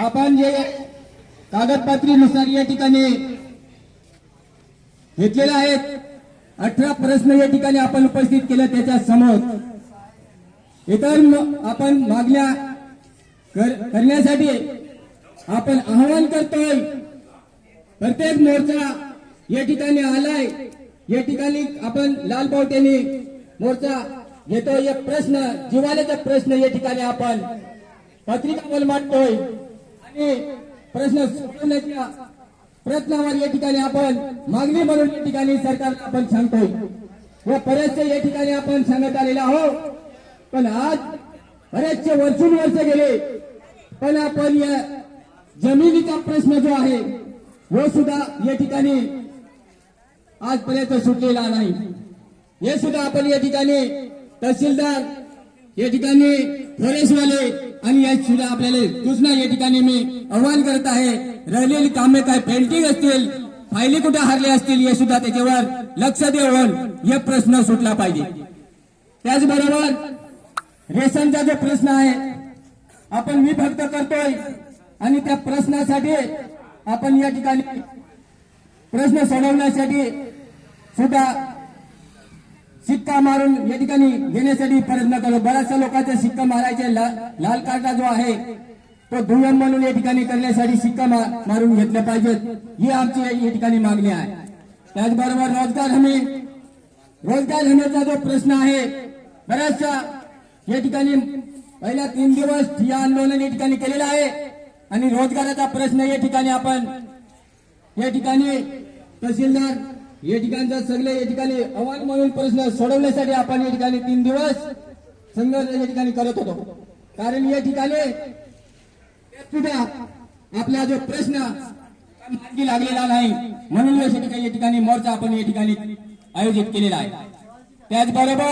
आपण जे कागदपत्रीनुसार या ठिकाणी घेतलेले आहेत अठरा प्रश्न या ठिकाणी आपण उपस्थित केले त्याच्यासमोर. इतर आपण मागण्या करण्यासाठी आपण आवाहन करतोय प्रत्येक मोर्चा या ठिकाणी आलाय या ठिकाणी आपण लाल पावट्याने मोर्चा घेतोय. एक प्रश्न जिवाल्याचा प्रश्न या ठिकाणी आपण पत्रिका बोल मांडतोय. आणि प्रश्न सोडवण्याच्या प्रयत्नावर या ठिकाणी आपण मागणी म्हणून या ठिकाणी सरकारला आपण सांगतोय. व बरेचसे या ठिकाणी आपण सांगत आलेले आहोत. पण आज बरेचसे वर्षून वर्ष गेले. पण आपण या जमिनीचा प्रश्न जो आहे व सुद्धा या ठिकाणी आजपर्यंत सुटलेला नाही. हे सुद्धा आपण या ठिकाणी तहसीलदार या ठिकाणी फॉरेस्टवाले आणि या सुद्धा आपल्याला सूचना या ठिकाणी मी आव्हान करत आहे. राहिलेली कामे काय पेंटिंग असतील फायली कुठे हरले असतील हे सुद्धा त्याच्यावर लक्ष देऊन हे प्रश्न सुटला पाहिजे. त्याचबरोबर रेशनचा जो प्रश्न आहे आपण विभक्त करतोय आणि त्या प्रश्नासाठी आपण या ठिकाणी प्रश्न सोडवण्यासाठी सुद्धा शिक्का मारून या ठिकाणी घेण्यासाठी प्रयत्न करतो बऱ्याचशा लोकांचा शिक्का मारायचे ला- लाल कार्डा जो आहे तो दुय्यम म्हणून या ठिकाणी करण्यासाठी शिक्का मा- मारून घेतले पाहिजेत. ही आमची या ठिकाणी मागणी आहे. त्याचबरोबर रोजगार हमी रोजगार हमीचा जो प्रश्न आहे बऱ्याचशा या ठिकाणी पहिल्या तीन दिवस ठिय्या आंदोलन या ठिकाणी केलेलं आहे. आणि रोजगाराचा प्रश्न या ठिकाणी आपण या ठिकाणी तहसीलदार या ठिकाणचा सगळे या ठिकाणी आव्हान म्हणून प्रश्न सोडवण्यासाठी आपण या ठिकाणी तीन दिवस संघर्ष या ठिकाणी करत होतो. कारण या ठिकाणी आपला जो प्रश्न मार्गी लागलेला नाही म्हणून या ठिकाणी या ठिकाणी मोर्चा आपण या ठिकाणी आयोजित केलेला आहे. त्याचबरोबर